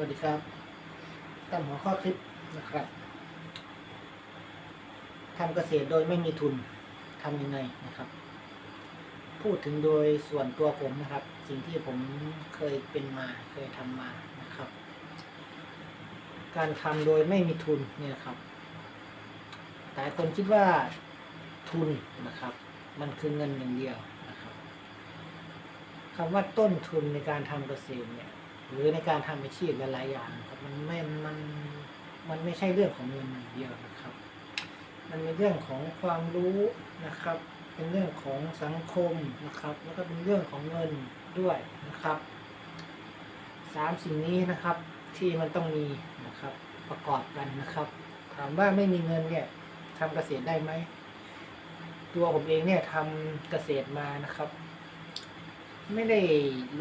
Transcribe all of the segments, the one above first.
วัสดีครับตามหัวข้อคลิปนะครับทำเกษตรโดยไม่มีทุนทำยังไงนะครับ พูดถึงโดยส่วนตัวผมนะครับ สิ่งที่ผมเคยเป็นมาเคยทำมานะครับ การทำโดยไม่มีทุนเนี่ยครับหลายคนคิดว่าทุนนะครับ มันคือเงินอย่างเดียวนะครับคำว่าต้นทุนในการทำเกษตรเนี่ย หรือในการทำอาชีพหลายๆอย่างครับมันไม่มันมันไม่ใช่เรื่องของเงินอย่างเดียวนะครับ มันเป็นเรื่องของความรู้นะครับ เป็นเรื่องของสังคมนะครับ แล้วก็เป็นเรื่องของเงินด้วยนะครับสามสิ่งนี้นะครับที่มันต้องมีนะครับประกอบกันนะครับ ถามว่าไม่มีเงินเนี่ยทำเกษตรได้ไหม ตัวผมเองเนี่ยทำเกษตรมานะครับ ไม่ได้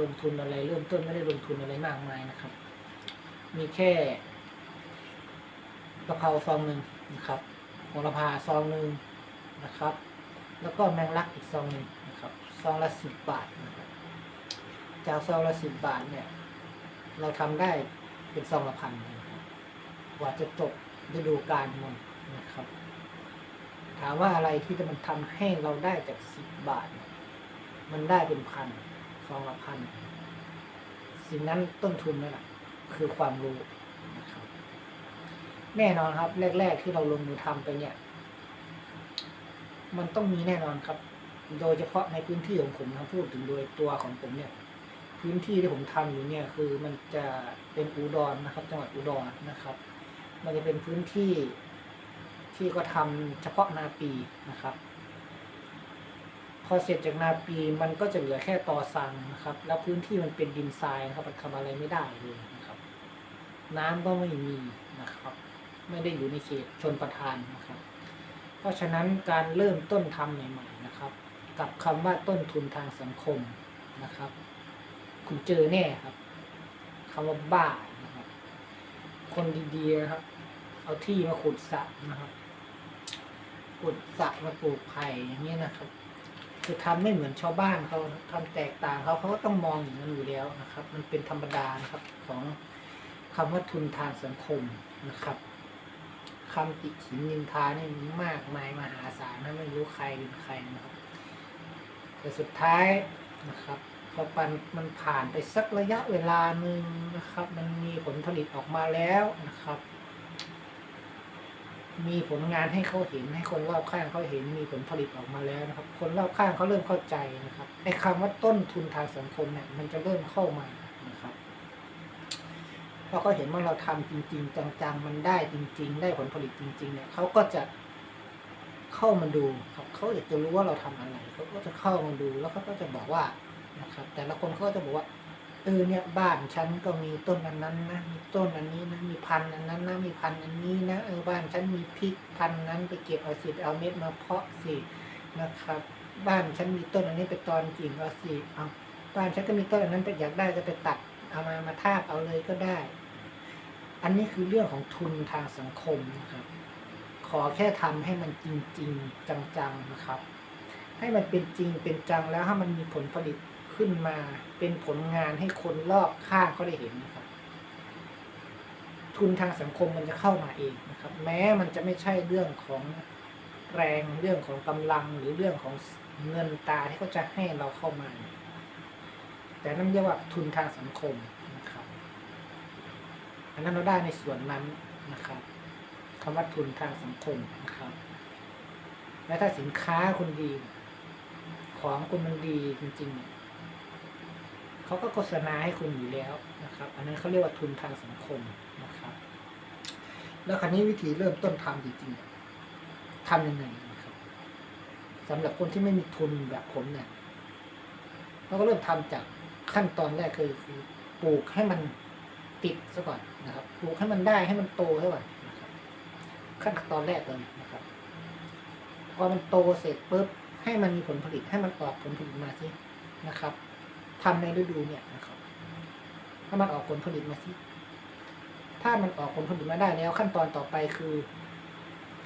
ลงทุนอะไร เริ่มต้นไม่ได้ลงทุนอะไรมากมายนะครับ มีแค่กะเพราซองหนึ่งนะครับโหระพาซองหนึ่งนะครับ แล้วก็แมงลักอีกซองหนึ่งนะครับซองละสิบบาทนะครับจากซองละสิบบาทเนี่ย เราทำได้เป็นซองละพันนะครับกว่าจะจบฤดูกาลมันนะครับ ถามว่าอะไรที่จะมันทำให้เราได้จากสิบบาท มันได้เป็นพัน ซองละพันสิ่งนั้นต้นทุนนั่นแหละคือความรู้นะครับ แน่นอนครับ แรก ๆ ที่เราลงมือทำไปเนี่ย มันต้องมีแน่นอนครับ โดยเฉพาะในพื้นที่ของผมนะพูดถึงโดยตัวของผมเนี่ย พื้นที่ที่ผมทำอยู่เนี่ย คือมันจะเป็นอุดรนนะครับ จังหวัดอุดรนะครับ มันจะเป็นพื้นที่ที่ก็ทำเฉพาะนาปีนะครับ พอเสร็จจากนาปีมันก็จะเหลือแค่ตอสังนะครับ แล้วพื้นที่มันเป็นดินทรายนะครับมันทำอะไรไม่ได้เลยนะครับ น้ำก็ไม่มีนะครับ ไม่ได้อยู่ในเขตชนประทานนะครับ เพราะฉะนั้นการเริ่มต้นทำใหม่ ๆนะครับ กับคำว่าต้นทุนทางสังคมนะครับ คุณเจอแน่ครับคำว่าบ้านะครับ คนดีๆนะครับ เอาที่มาขุดสระนะครับ ขุดสระมาปลูกไผ่อย่างเงี้นะครับ คือทำไม่เหมือนชาวบ้านเขาทำแตกต่างเขาเขาก็ต้องมองอย่างนั้นอยู่แล้วนะครับ มันเป็นธรรมดานะครับของคำว่าทุนทางสังคมนะครับคำติฉินนินทาเนี่ยมีมากมายมหาศาลนะไม่รู้ใครเป็นใครนะครับ แต่สุดท้ายนะครับพอปันมันผ่านไปสักระยะเวลาหนึ่งนะครับ มันมีผลผลิตออกมาแล้วนะครับ มีผลงานให้เขาเห็นให้คนรอบข้างเขาเห็นมีผลผลิตออกมาแล้วนะครับ คนรอบข้างเขาเริ่มเข้าใจนะครับไอ้คำว่าต้นทุนทางสังคมเนี่ยมันจะเริ่มเข้ามานะครับพราะเขาเห็นว่าเราทำจริง ๆ จังๆมันได้จริง ๆ ได้ผลผลิตจริง ๆ เนี่ยเขาก็จะเข้ามาดูครับเขาอยากจะรู้ว่าเราทำอะไรเขาก็จะเข้ามาดูแล้วเขาก็จะบอกว่านะครับ แต่ละคนเขาก็จะบอกว่า เออเนี่ยบ้านฉันก็มีต้นอันนั้นนะมีต้นอันนี้นะมีพันธุ์อันนั้นนะมีพันธุ์อันนี้นะเออบ้านฉันมีพริกพันธุ์นั้นไปเก็บเอาสิเอาเม็ดมาเพาะสินะครับ บ้านฉันมีต้นอันนี้ไปตอนกิ่งเอาสิเอาบ้านฉันก็มีต้นอันนั้นไปอยากได้ก็ไปตัดเอามามาทาบเอาเลยก็ได้ อันนี้คือเรื่องของทุนทางสังคมนะครับ ขอแค่ทำให้มันจริง ๆ จังๆนะครับ ให้มันเป็นจริงเป็นจังแล้วให้มันมีผลผลิต ขึ้นมาเป็นผลงานให้คนรอบข้างเขาได้เห็นนะครับ ทุนทางสังคมมันจะเข้ามาเองนะครับ แม้มันจะไม่ใช่เรื่องของแรงเรื่องของกำลังหรือเรื่องของเงินตาที่เขาจะให้เราเข้ามา แต่นั่นเรียกว่าทุนทางสังคมนะครับอันนั้นเราได้ในส่วนนั้นนะครับคำว่าทุนทางสังคมนะครับ และถ้าสินค้าคุณดี ของคุณมันดีจริง ๆ เขาก็โฆษณาให้คุณอยู่แล้วนะครับ อันนั้นเขาเรียกว่าทุนทางสังคมนะครับ แล้วคราวนี้วิธีเริ่มต้นทำจริงๆทำยังไงนะครับสำหรับคนที่ไม่มีทุนแบบผมเนี่ยเราก็เริ่มทำจากขั้นตอนแรกคือคือปลูกให้มันติดซะก่อนนะครับ ปลูกให้มันได้ให้มันโตซะก่อนนะครับ ขั้นตอนแรกเลยนะครับ พอมันโตเสร็จปุ๊บให้มันมีผลผลิตให้มันออกผลผลิตมาสินะครับ ทำในฤดูเนี่ยนะครับถ้ามันออกผลผลิตมาสิ ถ้ามันออกผลผลิตมาได้แล้ว ขั้นตอนต่อไปคือ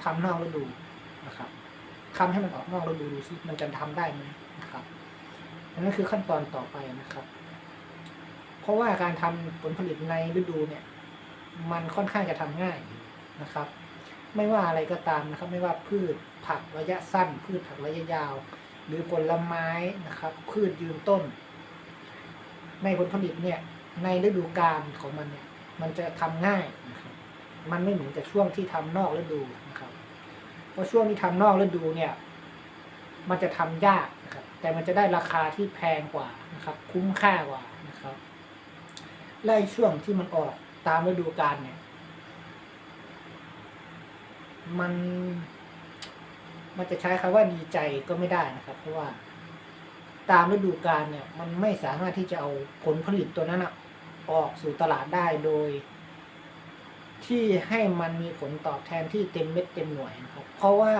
ทำนอกฤดูนะครับทำให้มันออกนอกฤดูดูสิมันจะทำได้ไหมนะครับอันนั้นคือขั้นตอนต่อไปนะครับ เพราะว่าการทำผลผลิตในฤดูเนี่ย มันค่อนข้างจะทำง่ายนะครับ ไม่ว่าอะไรก็ตามนะครับ ไม่ว่าพืชผักระยะสั้น พืชผักระยะยาว หรือผลไม้นะครับ พืชยืนต้น ในผลผลิตเนี่ยในฤดูกาลของมันเนี่ยมันจะทำง่ายนะครับมันไม่เหมือนกับช่วงที่ทำนอกฤดูนะครับเพราะช่วงที่ทำนอกฤดูเนี่ย มันจะทำยากนะครับ แต่มันจะได้ราคาที่แพงกว่านะครับ คุ้มค่ากว่านะครับไล่ช่วงที่มันออกตามฤดูกาลเนี่ย มัน มันจะใช้คำว่าดีใจก็ไม่ได้นะครับ เพราะว่า ตามฤดูกาลเนี่ย มันไม่สามารถที่จะเอาผลผลิตตัวนั้นออกสู่ตลาดได้โดย ที่ให้มันมีผลตอบแทนที่เต็มเม็ดเต็มหน่วยนะครับ เพราะว่า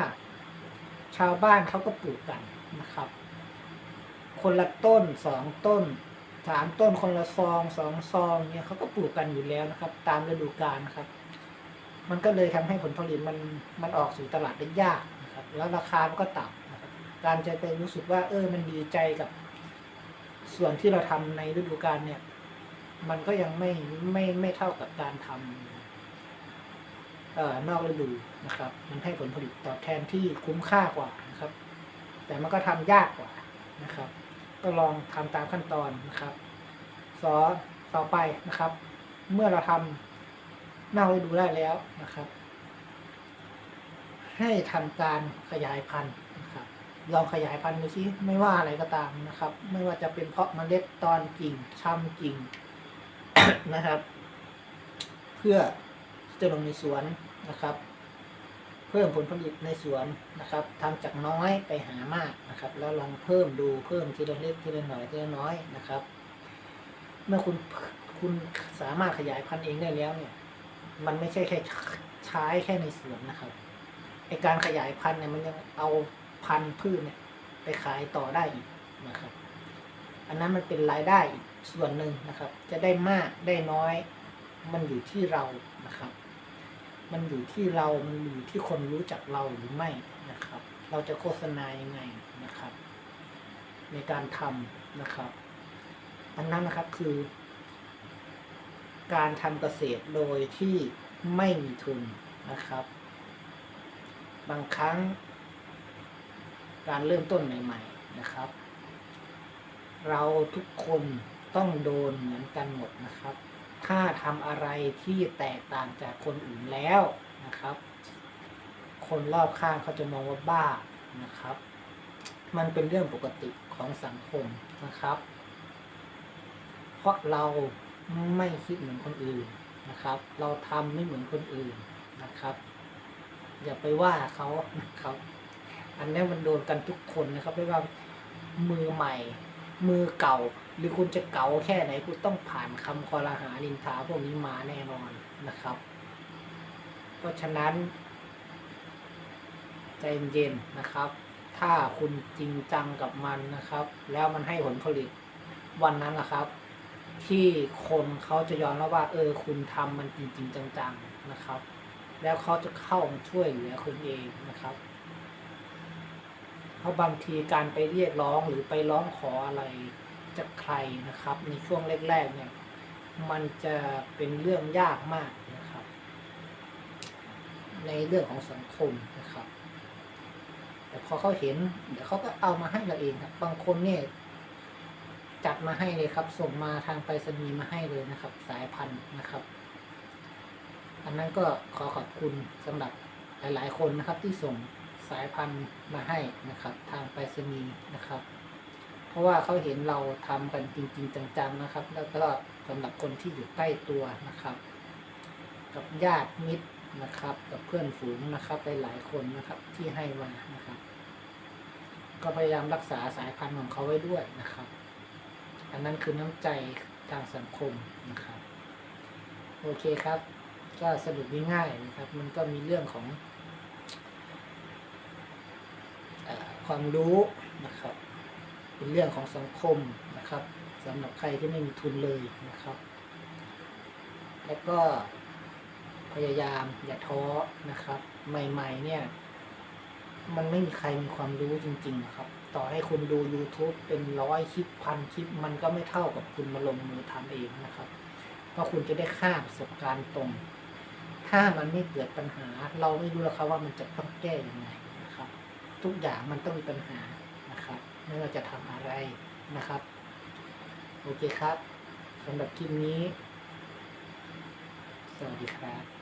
ชาวบ้านเขาก็ปลูกกันนะครับ คนละต้นสองต้นสามต้นคนละซองสองซองเนี่ยเขาก็ปลูกกันอยู่แล้วนะครับ ตามฤดูกาลนะครับ มันก็เลยทำให้ผลผลิตมันมันออกสู่ตลาดได้ยากนะครับ แล้วราคามันก็ต่ำ การจะไปรู้สึกว่าเออมันดีใจกับ ส่วนที่เราทำในฤดูกาลเนี่ย มันก็ยังไม่ไม่ไม่เท่ากับการทำเอ่อนอกฤดูนะครับ มันให้ผลผลิตตอบแทนที่คุ้มค่ากว่านะครับ แต่มันก็ทำยากกว่านะครับ ก็ลองทำตามขั้นตอนนะครับสอต่อไปนะครับ เมื่อเราทำนอกฤดูได้แล้วนะครับ ให้ทำการขยายพันธุ์ ลองขยายพันธุ์ดูซิไม่ว่าอะไรก็ตามนะครับ ไม่ว่าจะเป็นเพาะเมล็ดตอนกิ่งช่ำกิ่งนะครับ เพื่อจะลงในสวนนะครับ เพิ่มผลผลิตในสวนนะครับทำจากน้อยไปหามากนะครับ แล้วลองเพิ่มดูเพิ่มทีละเล็กทีละหน่อยทีละน้อยนะครับ เมื่อคุณคุณสามารถขยายพันธุ์เองได้แล้วเนี่ย มันไม่ใช่แค่ใช้แค่ในสวนนะครับไอการขยายพันธุ์เนี่ยมันยังเอา พันธุ์พืชเนี่ยไปขายต่อได้อีกนะครับ อันนั้นมันเป็นรายได้ส่วนหนึ่งนะครับ จะได้มากได้น้อย มันอยู่ที่เรานะครับ มันอยู่ที่เรา มันอยู่ที่คนรู้จักเราหรือไม่นะครับ เราจะโฆษณายังไงนะครับ ในการทำนะครับ อันนั้นนะครับคือ การทำเกษตรโดยที่ไม่มีทุนนะครับ บางครั้ง การเริ่มต้นใหม่ ๆนะครับ เราทุกคนต้องโดนเหมือนกันหมดนะครับ ถ้าทำอะไรที่แตกต่างจากคนอื่นแล้วนะครับ คนรอบข้างเขาจะมองว่าบ้านะครับ มันเป็นเรื่องปกติของสังคมนะครับ เพราะเราไม่คิดเหมือนคนอื่นนะครับ เราทำไม่เหมือนคนอื่นนะครับ อย่าไปว่าเขานะครับ อันนี้มันโดนกันทุกคนนะครับไม่ว่ามือใหม่ มือเก่า หรือคุณจะเก่าแค่ไหนคุณต้องผ่านคำคอรหานินทาพวกนี้มาแน่นอนนะครับ เพราะฉะนั้น ใจเย็นๆนะครับ ถ้าคุณจริงจังกับมันนะครับ แล้วมันให้ผลผลิตวันนั้นนะครับ ที่คนเขาจะยอมรับว่า เออ คุณทำมันจริงๆจังๆนะครับ แล้วเขาจะเข้ามาช่วยเหลือคุณเองนะครับ เพราะบางทีการไปเรียกร้องหรือไปร้องขออะไรจากใครนะครับ ในช่วงแรกๆเนี่ย มันจะเป็นเรื่องยากมากนะครับ ในเรื่องของสังคมนะครับ แต่พอเขาเห็น เดี๋ยวเขาก็เอามาให้เราเองครับ บางคนเนี่ยจัดมาให้เลยครับ ส่งมาทางไปรษณีย์มาให้เลยนะครับ สายพันธุ์นะครับ อันนั้นก็ขอขอบคุณสำหรับหลาย ๆ คนนะครับที่ส่ง สายพันธุ์มาให้นะครับ ทางไปรษณีย์นะครับ เพราะว่าเขาเห็นเราทำกันจริง ๆ จังๆนะครับ แล้วก็สำหรับคนที่อยู่ใกล้ตัวนะครับ กับญาติมิตรนะครับ กับเพื่อนฝูงนะครับหลายๆคนนะครับที่ให้มานะครับ ก็พยายามรักษาสายพันธุ์ของเขาไว้ด้วยนะครับ อันนั้นคือน้ำใจทางสังคมนะครับ โอเคครับ ก็สรุปง่ายๆนะครับ มันก็มีเรื่องของเออ ความรู้นะครับ เป็นเรื่องของสังคมนะครับสำหรับใครที่ไม่มีทุนเลยนะครับ แล้วก็พยายามอย่าท้อนะครับ ใหม่ ๆ เนี่ย มันไม่มีใครมีความรู้จริง ๆ นะครับ ต่อให้คุณดู YouTube เป็นร้อยคลิปพันคลิป มันก็ไม่เท่ากับคุณมาลงมือทำเองนะครับ เพราะคุณจะได้ค่าประสบการณ์ตรง ถ้ามันไม่เกิดปัญหา เราไม่รู้แล้วครับว่ามันจะต้องแก้ยังไง ทุกอย่างมันต้องมีปัญหานะครับไม่ว่าจะทำอะไรนะครับ โอเคครับสำหรับคลิปนี้ สวัสดีครับ